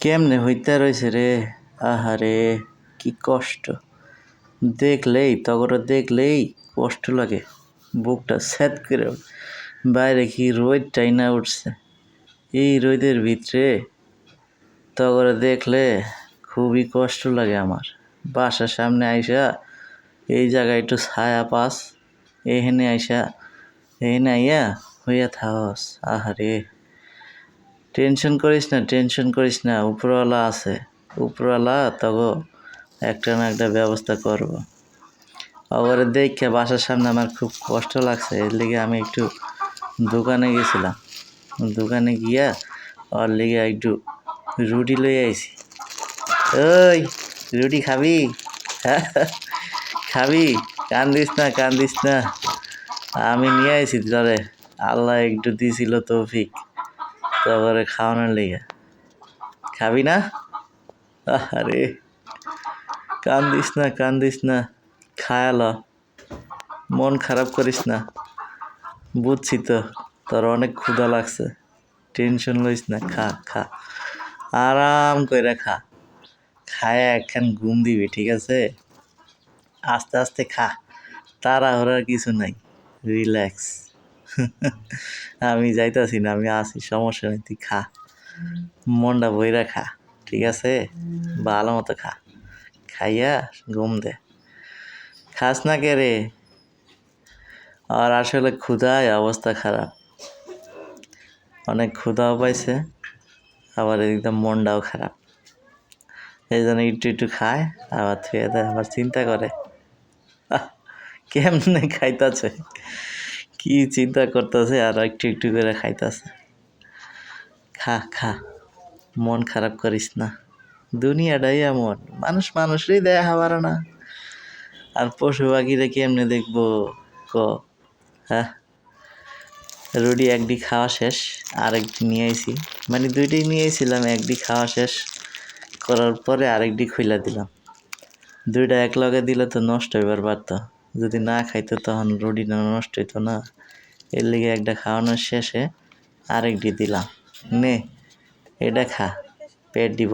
কেমনে হইতে রয়েছে রে? আহারে, কি কষ্ট। দেখলেই তগর দেখলেই কষ্ট লাগে। বুকটা স্যাত করে বাইরে কি রোদ টাইনা উঠছে। এই রোদের ভিতরে তগরে দেখলে খুবই কষ্ট লাগে আমার। বাসার সামনে আইসা এই জায়গায় একটু ছায়া পাস। এখানে আইসা এখানে আইয়া হইয়া থাকস আহারে। টেনশন করিস না, টেনশন করিস না, উপরওয়ালা আছে। উপরওয়ালা, তগো, একটা না একটা ব্যবস্থা করব। আবার দেখে বাসার সামনে আমার খুব কষ্ট লাগছে, এর লিগে আমি একটু দোকানে গেছিলাম। দোকানে গিয়া ওর লিগে একটু রুটি লই আইছি। ওই, রুটি খাবি? খাবি? কান্দিস না কান্দিস না। আমি নিয়ে আইছি তোরে। আল্লাহ একটু দিছিল তৌফিক। তারপরে খাওয়ানোর লেগে। খাবি না? আরে কান্দিস না কান্দিস না। খায়াল মন খারাপ করিস না। বুঝছি তো, তোর অনেক ক্ষুধা লাগছে। টেনশন লইস না, খা খা। আরাম করে খা। খায় একখান ঘুম দিবি, ঠিক আছে? আস্তে আস্তে খা। তাড়াহুড়ার কিছু নাই। রিল্যাক্স। আমি যাইতাছি না, আমি আছি, সমস্যা নেই, তুই খা। মনটা বইরা খা, ঠিক আছে? ভালো মতো খা। খাইয়া ঘুম দে। খাস না কে রে? আর আসলে ক্ষুধায় অবস্থা খারাপ। অনেক ক্ষুধাও পাইছে, আবার একদম মনটাও খারাপ। এই জন্য একটু একটু খায়, আবার থুয়ে দেয়, আবার চিন্তা করে। কেমনে খাইতাছে? কি চিন্তা করতেছে? আর একটু একটু করে খাইতাছে। খা খা। মন খারাপ করিস না। দুনিয়াটাই এমন। মানুষ মানুষই দেখা পারে না। আর পশু পাখিরে কেমনে দেখব ক? হ্যাঁ? রুটি একটি খাওয়া শেষ, আরেকটি নিয়ে আইছি। মানে দুইটাই নিয়ে আইছিলাম একটি খাওয়া শেষ। করার পরে আরেকটি খুইলা দিলাম। দুইটা এক লগে দিলে তো নষ্ট হইবার পারতো যদি না খাইতো তখন রুটিটা নষ্ট হইতো না। এর লিগে একটা খাওয়ানোর শেষে আরেকটি দিলাম। নে, এটা খা, পেট দিব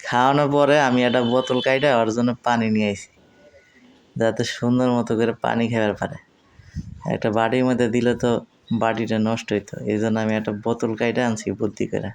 খাওয়ানোর পরে আমি একটা বোতল কাইটা ওর জন্য পানি নিয়ে আইছি, যাতে সুন্দর মতো করে পানি খাবার পারে। একটা বাটির মধ্যে দিলে তো বাটিটা নষ্ট হইতো, এই জন্য আমি একটা বোতল কাইটা আনছি বুদ্ধি করে।